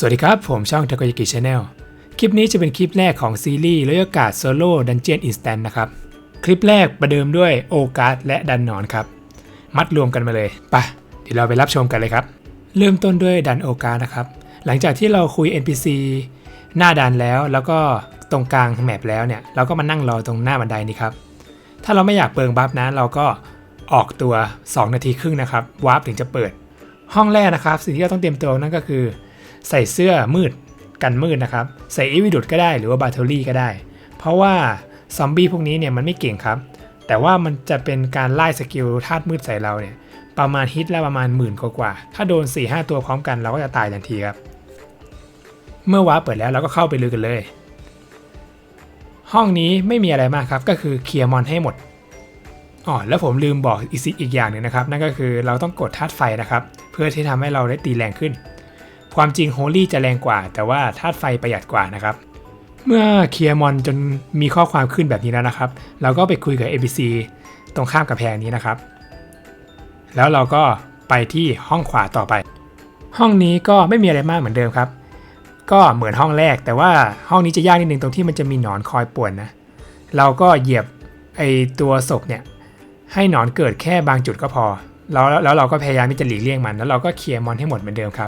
สวัสดีครับ ผมช่อง t a k o y a k i Channel คลิปนี้จะเป็นคลิปแรกของซีรีส์รอยกาศโซโล่ดันเจียนอินสแตนนะครับ คลิปแรกประเดิมด้วยโอกาสและดันหนอนครับ มัดรวมกันมาเลยไปะเดี๋ยวเราไปรับชมกันเลยครับ เริ่มต้นด้วยดันโอกาสนะครับ หลังจากที่เราคุย NPC หน้าดันแล้วแล้วก็ตรงกลางแมปแล้วเนี่ย เราก็มานั่งรอตรงหน้าบันไดนี้ครับ ถ้าเราไม่อยากเปิงบัฟนะ เราก็ออกตัว 2 นาทีครึ่งนะครับวาร์ปถึงจะเปิด ห้องแรกนะครับ สิ่งที่เราต้องเตรียมตัวนั่นก็คือ ใส่เสื้อมืดกันมืดนะครับ ใส่อีวิดุดก็ได้หรือว่าบาเทอรี่ก็ได้ เพราะว่าซอมบี้พวกนี้เนี่ยมันไม่เก่งครับ แต่ว่ามันจะเป็นการไล่สกิลธาตุมืดใส่เราเนี่ยประมาณฮิตละประมาณหมื่นกว่า ถ้าโดน 4-5ตัวพร้อมกันเราก็จะตายทันทีครับ เมื่อว้าเปิดแล้วเราก็เข้าไปลุยกันเลย ห้องนี้ไม่มีอะไรมากครับ ก็คือเคลียร์มอนให้หมดอ๋อแล้วผมลืมบอกอีกสิอีกอย่างหนึ่งนะครับ นั่นก็คือเราต้องกดธาตุไฟนะครับ เพื่อที่ทำให้เราได้ตีแรงขึ้น ความจริงโฮลี่จะแรงกว่า แต่ว่าธาตุไฟประหยัดกว่านะครับ เมื่อเคลียร์มอนจนมีข้อความขึ้นแบบนี้แล้วนะครับ เราก็ไปคุยกับ ABC ตรงข้ามกับแพงนี้นะครับ แล้วเราก็ไปที่ห้องขวาต่อไป ห้องนี้ก็ไม่มีอะไรมากเหมือนเดิมครับ ก็เหมือนห้องแรก แต่ว่าห้องนี้จะยากนิดนึงตรงที่มันจะมีหนอนคอยป่วนนะ เราก็เหยียบไอตัวศพเนี่ยให้หนอนเกิดแค่บางจุดก็พอแล้วแล้วเราก็พยายามที่จะหลีกเลี่ยงมัน แล้วเราก็เคลียร์มอนให้หมดเหมือนเดิมครับ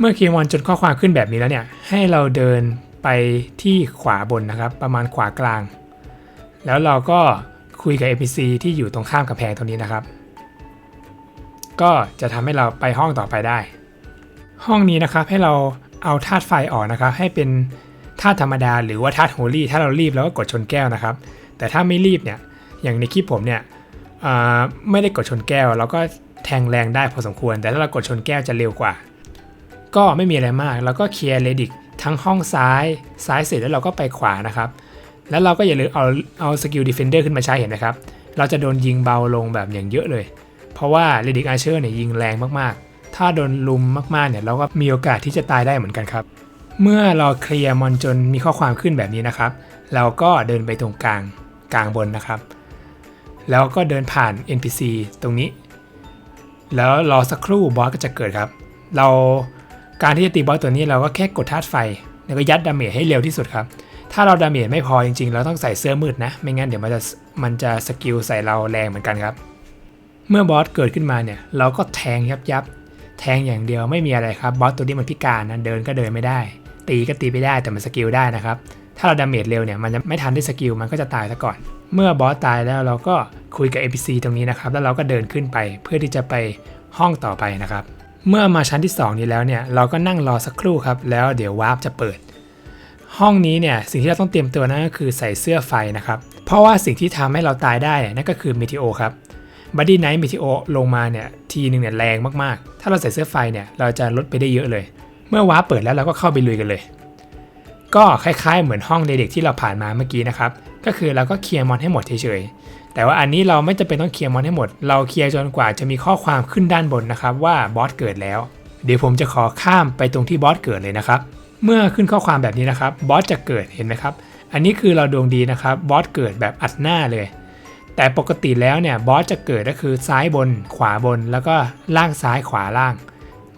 เมื่อเคลียร์มอนจนข้อความขึ้นแบบนี้แล้วเนี่ย ให้เราเดินไปที่ขวาบนนะครับ ประมาณขวากลาง แล้วเราก็คุยกับ NPC ที่อยู่ตรงข้ามกับแพงตรงนี้นะครับ ก็จะทำให้เราไปห้องต่อไปได้ ห้องนี้นะครับให้เราเอาธาตุไฟออกนะครับ ให้เป็นธาตุธรรมดา หรือว่าธาตุโฮลี่ถ้าเรารีบเราก็กดชนแก้วนะครับ แต่ถ้าไม่รีบเนี่ยอย่างในคลิปผมเนี่ยไม่ได้กดชนแก้ว เราก็แทงแรงได้พอสมควร แต่ถ้าเรากดชนแก้วจะเร็วกว่า ก็ไม่มีอะไรมากแล้วก็เคลียร์เลดิกทั้งห้องซ้ายซ้ายเสร็จแล้วเราก็ไปขวานะครับ แล้วเราก็อย่าลืมเอาเอาสกิลดีเฟนเดอร์ขึ้นมาใช้เห็นนะครับ เราจะโดนยิงเบาลงแบบอย่างเยอะเลย เพราะว่าเลดิกอาเชอร์เนี่ยยิงแรงมากๆ ถ้าโดนลุมมากๆเนี่ยเราก็มีโอกาสที่จะตายได้เหมือนกันครับ เมื่อเราเคลียร์มอนจนมีข้อความขึ้นแบบนี้นะครับ เราก็เดินไปตรงกลางกลางบนนะครับ แล้วก็เดินผ่าน NPC ตรงนี้ แล้วรอสักครู่บอสก็จะเกิดครับ เรา การที่จะตีบอสตัวนี้เราก็แค่กดธาตุไฟ แล้วก็ยัดดาเมจให้เร็วที่สุดครับ ถ้าเราดาเมจไม่พอจริงๆ เราต้องใส่เสื้อมืดนะ ไม่งั้นเดี๋ยวมันจะมันจะสกิลใส่เราแรงเหมือนกันครับ เมื่อบอสเกิดขึ้นมาเนี่ยเราก็แทงยับยับแทงอย่างเดียวไม่มีอะไรครับบอสตัวนี้มันพิการนะเดินก็เดินไม่ได้ ตีก็ตีไม่ได้แต่มันสกิลได้นะครับถ้าเราดาเมจเร็วเนี่ยมันจะไม่ทันได้สกิลมันก็จะตายซะก่อน เมื่อบอสตายแล้วเราก็คุยกับ NPC ตรงนี้นะครับแล้วเราก็เดินขึ้นไปเพื่อที่จะไปห้องต่อไปนะครับ เมื่อมาชั้นที่ 2 นี้แล้วเนี่ยเราก็นั่งรอสักครู่ครับ แล้วเดี๋ยววาร์ปจะเปิด ห้องนี้เนี่ยสิ่งที่เราต้องเตรียมตัวนั่นก็คือใส่เสื้อไฟนะครับ เพราะว่าสิ่งที่ทำให้เราตายได้นั่นก็คือเมทิโอครับบัดดี้ไนท์เมทิโอลงมาเนี่ยทีหนึ่งเนี่ยแรงมากๆ ถ้าเราใส่เสื้อไฟเนี่ยเราจะลดไปได้เยอะเลย เมื่อวาร์ปเปิดแล้วเราก็เข้าไปลุยกันเลย ก็คล้ายๆ เหมือนห้องเด็กๆที่เราผ่านมาเมื่อกี้นะครับก็คือเราก็เคลียร์มอนให้หมดเฉย แต่ว่าอันนี้เราไม่จำเป็นต้องเคลียร์มอนให้หมด เราเคลียร์จนกว่าจะมีข้อความขึ้นด้านบนนะครับว่าบอสเกิดแล้ว เดี๋ยวผมจะขอข้ามไปตรงที่บอสเกิดเลยนะครับ เมื่อขึ้นข้อความแบบนี้นะครับบอสจะเกิดเห็นไหมครับ อันนี้คือเราดวงดีนะครับบอสเกิดแบบอัดหน้าเลย แต่ปกติแล้วเนี่ยบอสจะเกิดก็คือซ้ายบน ขวาบน แล้วก็ล่างซ้ายขวาล่าง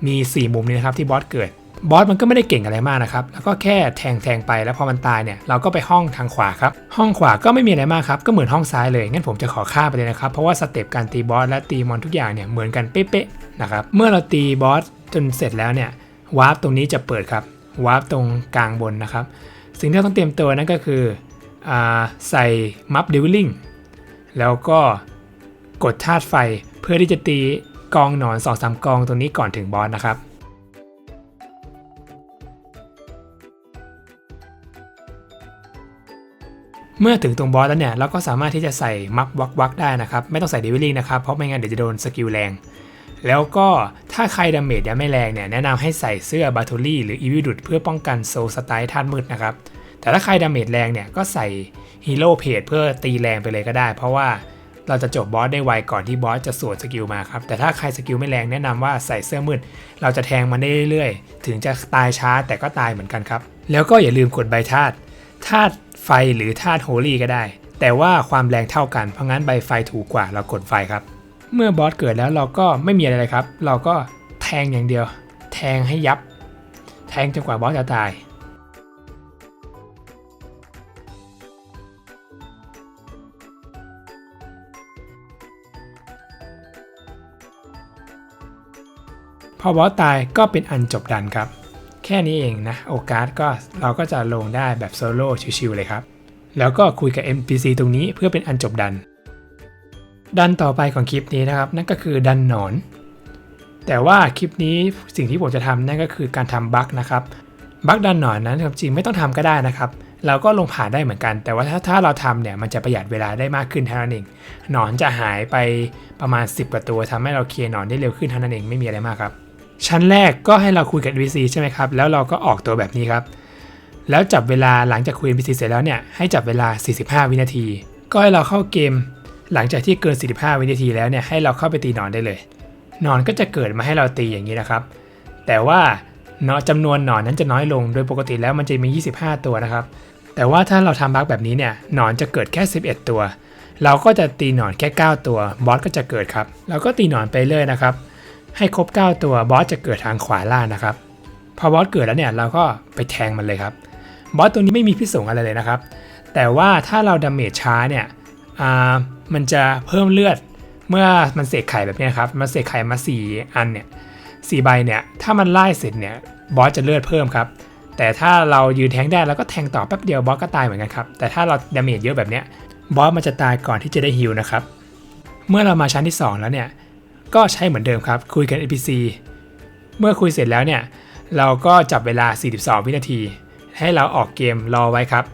มี 4 มุมนี้นะครับที่บอสเกิด บอสมันก็ไม่ได้เก่งอะไรมากนะครับแล้วก็แค่แทงแทงไปแล้วพอมันตายเนี่ยเราก็ไปห้องทางขวาครับห้องขวาก็ไม่มีอะไรมากครับก็เหมือนห้องซ้ายเลยงั้นผมจะขอข้ามไปเลยนะครับเพราะว่าสเต็ปการตีบอสและตีมอนทุกอย่างเนี่ยเหมือนกันเป๊ะๆนะครับเมื่อเราตีบอสจนเสร็จแล้วเนี่ยวาร์ปตรงนี้จะเปิดครับวาร์ปตรงกลางบนนะครับสิ่งที่เราต้องเตรียมตัวนั่นก็คืออใส่มัฟเดวิลลิงแล้วก็กดธาตุไฟเพื่อที่จะตีกองหนอน2อสกองตรงนี้ก่อนถึงบอสนะครับ เมื่อถึงตรงบอสแล้วเนี่ยเราก็สามารถที่จะใส่มัฟวักวักได้นะครับไม่ต้องใส่เดวิลลิงนะครับเพราะไม่งั้นเดี๋ยวจะโดนสกิลแรง แล้วก็ถ้าใครดาเมจยังไม่แรงเนี่ยแนะนำให้ใส่เสื้อบาทูลี่หรืออีวิดุดเพื่อป้องกันโซสไตล์ธาตุมืดนะครับแต่ถ้าใครดาเมจแรงเนี่ยก็ใส่ฮีโร่เพจเพื่อตีแรงไปเลยก็ได้ เพราะว่าเราจะจบบอสได้ไวก่อนที่บอสจะสวนสกิลมาครับ แต่ถ้าใครสกิลไม่แรงแนะนำว่าใส่เสื้อมืด เราจะแทงมันได้เรื่อยๆ ถึงจะตายช้าแต่ก็ตายเหมือนกันครับ แล้วก็อย่าลืมกดใบธาตุธาตุ ไฟหรือธาตุโฮลี่ก็ได้ แต่ว่าความแรงเท่ากัน เพราะงั้นใบไฟถูกกว่าเรากดไฟครับ เมื่อบอสเกิดแล้วเราก็ไม่มีอะไรเลยครับ เราก็แทงอย่างเดียว แทงให้ยับ แทงจนกว่าบอสจะตายพอบอสตายก็เป็นอันจบดันครับ แค่นี้เองนะโอกาสก็เราก็จะลงได้แบบโซโล่ชิวๆเลยครับ แล้วก็คุยกับ NPC ตรงนี้เพื่อเป็นอันจบดัน ดันต่อไปของคลิปนี้นะครับ นั่นก็คือดันหนอน แต่ว่าคลิปนี้สิ่งที่ผมจะทำนั่นก็คือการทำบั๊กนะครับบั๊กดันหนอนนั้นความจริงไม่ต้องทำก็ได้นะครับเราก็ลงผ่านได้เหมือนกัน แต่ว่าถ้าถ้าเราทำเนี่ยมันจะประหยัดเวลาได้มากขึ้นเท่านั้นเองหนอนจะหายไปประมาณ 10กว่าตัวทำให้เราเคลียร์หนอนได้เร็วขึ้นเท่านั้นเองไม่มีอะไรมากครับ ชั้นแรกก็ให้เราคุยกับ NPC ใช่ไหมครับ แล้วเราก็ออกตัวแบบนี้ครับ แล้วจับเวลาหลังจากคุย NPC เสร็จแล้วเนี่ย ให้จับเวลา 45 วินาที ก็ให้เราเข้าเกม หลังจากที่เกิน 45 วินาทีแล้วเนี่ย ให้เราเข้าไปตีหนอนได้เลย นอนก็จะเกิดมาให้เราตีอย่างนี้นะครับ แต่ว่าเนาะจำนวนหนอนนั้นจะน้อยลง โดยปกติแล้วมันจะมี 25 ตัวนะครับ แต่ว่าถ้าเราทำบั๊กแบบนี้เนี่ยหนอนจะเกิดแค่ 11 ตัว เราก็จะตีหนอนแค่ 9 ตัว บอสก็จะเกิดครับ เราก็ตีหนอนไปเรื่อยนะครับ ให้ครบ 9 ตัวบอสจะเกิดทางขวาล่างนะครับ พอบอสเกิดแล้วเนี่ยเราก็ไปแทงมันเลยครับ บอสตัวนี้ไม่มีพิษสงอะไรเลยนะครับ แต่ว่าถ้าเราดาเมจช้าเนี่ยมันจะเพิ่มเลือดเมื่อมันเสกไข่แบบนี้ครับ มันเสกไข่มา 4 อันเนี่ยสใบเนี่ย ถ้ามันไล่เสร็จเนี่ยบอสจะเลือดเพิ่มครับ แต่ถ้าเรายืนแทงได้แล้วก็แทงต่อแป๊บเดียวบอสก็ตายเหมือนกันครับ แต่ถ้าเราดาเมจเยอะแบบเนี้ยบอสมันจะตายก่อนที่จะได้ฮิลนะครับ เมื่อเรามาชั้นที่ 2 แล้วเนี่ย ก็ใช้เหมือนเดิมครับ คุยกัน NPC เมื่อคุยเสร็จแล้วเนี่ย เราก็จับเวลา 42 วินาที ให้เราออกเกมรอไว้ครับ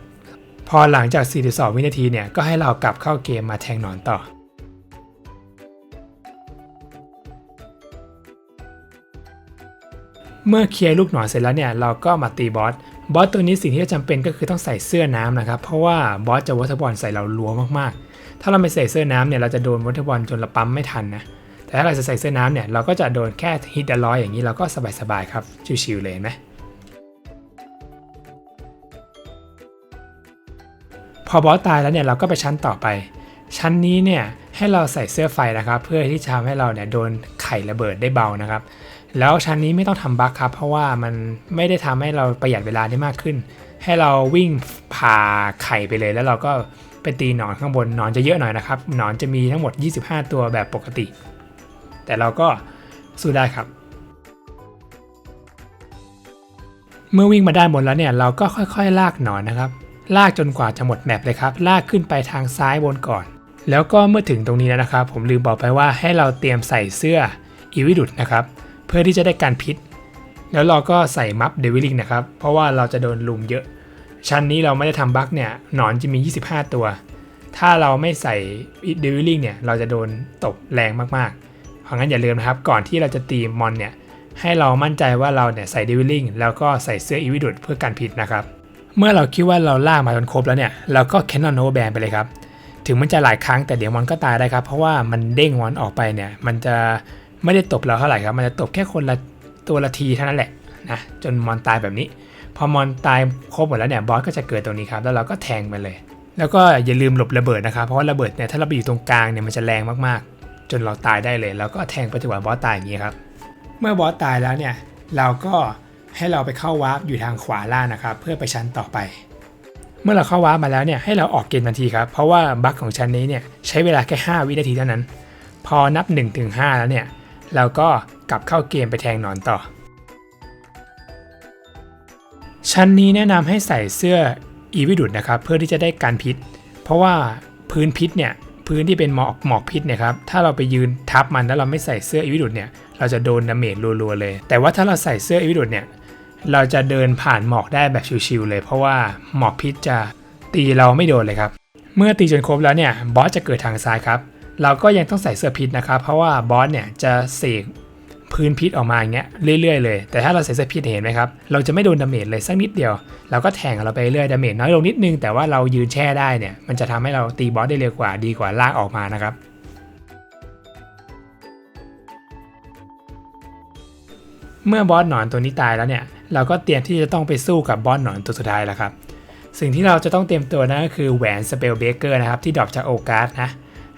พอหลังจาก 42 วินาทีเนี่ย ก็ให้เรากลับเข้าเกมมาแทงหนอนต่อเมื่อเคลียร์ลูกหนอนเสร็จแล้วเนี่ยเราก็มาตีบอส บอสตัวนี้สิ่งที่จำเป็นก็คือต้องใส่เสื้อน้ำนะครับ เพราะว่าบอสจะวอเตอร์บอลใส่เรารัวมากๆ ถ้าเราไม่ใส่เสื้อน้ำเนี่ยเราจะโดนวอเตอร์บอลจนเราปั๊มไม่ทันนะ แต่ถ้าเราจะใส่เสื้อน้ำเนี่ยเราก็จะโดนแค่ฮิตเดร้อยอย่างนี้เราก็สบายๆครับชิวๆเลยเห็นไหมพอบอสตายแล้วเนี่ยเราก็ไปชั้นต่อไป ชั้นนี้เนี่ยให้เราใส่เสื้อไฟนะครับ เพื่อที่จะทำให้เราเนี่ยโดนไข่ระเบิดได้เบานะครับ แล้วชั้นนี้ไม่ต้องทำบั๊กครับ เพราะว่ามันไม่ได้ทำให้เราประหยัดเวลาได้มากขึ้น ให้เราวิ่งผ่าไข่ไปเลยแล้วเราก็ไปตีหนอนข้างบนหนอนจะเยอะหน่อยนะครับหนอนจะมีทั้งหมด 25 ตัวแบบปกติ แต่เราก็สู้ได้ครับ เมื่อวิ่งมาด้านบนแล้วเนี่ยเราก็ค่อยๆ ลากหนอนนะครับ ลากจนกว่าจะหมดแมปเลยครับ ลากขึ้นไปทางซ้ายบนก่อน แล้วก็เมื่อถึงตรงนี้แล้วนะครับ ผมลืมบอกไปว่าให้เราเตรียมใส่เสื้ออีวิดุดนะครับ เพื่อที่จะได้การพิษ แล้วเราก็ใส่มัฟเดวิลิงนะครับ เพราะว่าเราจะโดนลุมเยอะ ชั้นนี้เราไม่ได้ทำบั๊กเนี่ยหนอนจะมี 25 ตัว ถ้าเราไม่ใส่เดวิลิงเนี่ยเราจะโดนตบแรงมากๆ เพราะงั้นอย่าลืมนะครับ ก่อนที่เราจะตีมอนเนี่ย ให้เรามั่นใจว่าเราเนี่ยใส่เดวิลลิงแล้วก็ใส่เสื้ออีวิดุดเพื่อการพิษนะครับ เมื่อเราคิดว่าเราล่ามาจนครบแล้วเนี่ย เราก็แคนนอนโนแบนไปเลยครับ ถึงมันจะหลายครั้งแต่เดี๋ยวมอนก็ตายได้ครับ เพราะว่ามันเด้งมอนออกไปเนี่ย มันจะไม่ได้ตบเราเท่าไหร่ครับ มันจะตบแค่คนละตัวละทีเท่านั้นแหละนะจนมอนตายแบบนี้ พอมอนตายครบหมดแล้วเนี่ยบอสก็จะเกิดตรงนี้ครับ แล้วเราก็แทงไปเลย แล้วก็อย่าลืมหลบระเบิดนะครับ เพราะว่าระเบิดเนี่ยถ้าเราไปอยู่ตรงกลางเนี่ยมันจะแรงมากๆ จนเราตายได้เลย แล้วก็แทงไปจนกว่าบอสตายอย่างนี้ครับ เมื่อบอสตายแล้วเนี่ยเราก็ให้เราไปเข้าวาร์ปอยู่ทางขวาล่างนะครับ เพื่อไปชั้นต่อไป เมื่อเราเข้าวาร์ปมาแล้วเนี่ยให้เราออกเกมทันทีครับ เพราะว่าบั๊กของชั้นนี้เนี่ยใช้เวลาแค่ 5 วินาทีเท่านั้น พอนับ1-5แล้วเนี่ยเราก็กลับเข้าเกมไปแทงหนอนต่อ ชั้นนี้แนะนำให้ใส่เสื้ออีวิดุดนะครับเพื่อที่จะได้การพิษ เพราะว่าพื้นพิษเนี่ย พื้นที่เป็นหมอกหมอกพิษเนี่ยครับถ้าเราไปยืนทับมันแล้วเราไม่ใส่เสื้ออีวิดุดเนี่ยเราจะโดนดาเมจรัวๆเลย แต่ว่าถ้าเราใส่เสื้ออีวิดุดเนี่ยเราจะเดินผ่านหมอกได้แบบชิวๆเลย เพราะว่าหมอกพิษจะตีเราไม่โดนเลยครับเมื่อตีจนครบแล้วเนี่ยบอสจะเกิดทางซ้ายครับเราก็ยังต้องใส่เสื้อพิษนะครับเพราะว่าบอสเนี่ยจะเสก พื้นพิษออกมาอย่างเงี้ยเรื่อยๆเลย แต่ถ้าเราใส่เสื้อพิษเห็นไหมครับ เราจะไม่โดนดาเมจเลยสักนิดเดียว เราก็แทงเราไปเรื่อยดาเมจน้อยลงนิดนึง แต่ว่าเรายืนแช่ได้เนี่ย มันจะทำให้เราตีบอสได้เร็วกว่าดีกว่าลากออกมานะครับ เมื่อบอสหนอนตัวนี้ตายแล้วเนี่ย เราก็เตรียมที่จะต้องไปสู้กับบอสหนอนตัวสุดท้ายแล้วครับ สิ่งที่เราจะต้องเตรียมตัวนั่นก็คือแหวนสเปลเบเกอร์นะครับที่ดรอปจากโอกาสนะ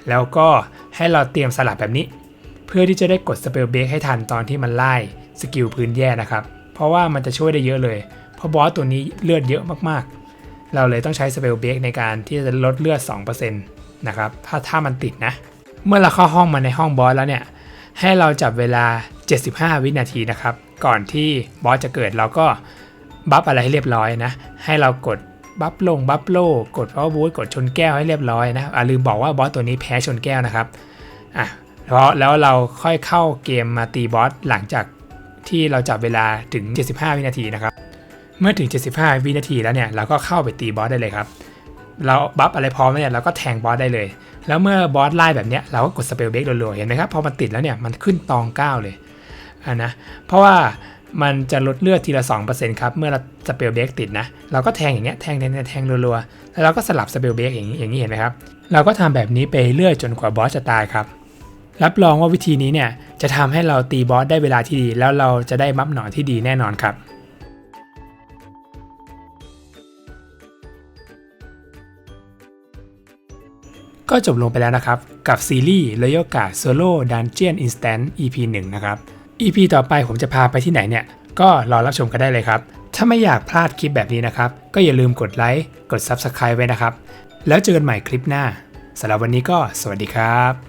แล้วก็ให้เราเตรียมสลับแบบนี้ เพื่อที่จะได้กดสเปลเบรกให้ทันตอนที่มันไล่สกิลพื้นแย่นะครับ เพราะว่ามันจะช่วยได้เยอะเลย เพราะบอสตัวนี้เลือดเยอะมากๆ เราเลยต้องใช้สเปลเบรกในการที่จะลดเลือด 2%นะครับถ้าถ้ามันติดนะ เมื่อเราเข้าห้องมาในห้องบอสแล้วเนี่ยให้เราจับเวลา 75 วินาทีนะครับ ก่อนที่บอสจะเกิดเราก็บัฟอะไรให้เรียบร้อยนะ ให้เรากดบัฟลงบัฟโลกดพาวเวอร์บูทกดชนแก้วให้เรียบร้อยนะอ่าลืมบอกว่าบอสตัวนี้แพ้ชนแก้วนะครับอะ เพราะแล้วเราค่อยเข้าเกมมาตีบอสหลังจากที่เราจับเวลาถึง 75 วินาทีนะครับ เมื่อถึง 75 วินาทีแล้วเนี่ยเราก็เข้าไปตีบอสได้เลยครับ เราบัฟอะไรพร้อมเนี่ยเราก็แทงบอสได้เลย แล้วเมื่อบอสไล่แบบเนี้ยเราก็กดสเปลเบรกรัวๆเห็นไหมครับพอมันติดแล้วเนี่ยมันขึ้นตอง 9 เลยอะนะเพราะว่ามันจะลดเลือดทีละ 2%ครับเมื่อเราสเปลเบรกติดนะ เราก็แทงอย่างเงี้ยแทงแทงแทงแทงรัวๆแล้วเราก็สลับสเปลเบรกอย่างนี้อย่างนี้เห็นไหมครับเราก็ทำแบบนี้ไปเรื่อยจนกว่าบอสจะตายครับ รับรองว่าวิธีนี้เนี่ยจะทำให้เราตีบอสได้เวลาที่ดี แล้วเราจะได้มัฟหนอนที่ดีแน่นอนครับก็จบลงไปแล้วนะครับ กับซีรีส์ Royal Guard Solo Dungeon Instant EP 1 นะครับ EP ต่อไปผมจะพาไปที่ไหนเนี่ย ก็รอรับชมกันได้เลยครับ ถ้าไม่อยากพลาดคลิปแบบนี้นะครับ ก็อย่าลืมกดไลค์ กด Subscribe ไว้นะครับ แล้วเจอกันใหม่คลิปหน้าสำหรับวันนี้ก็สวัสดีครับ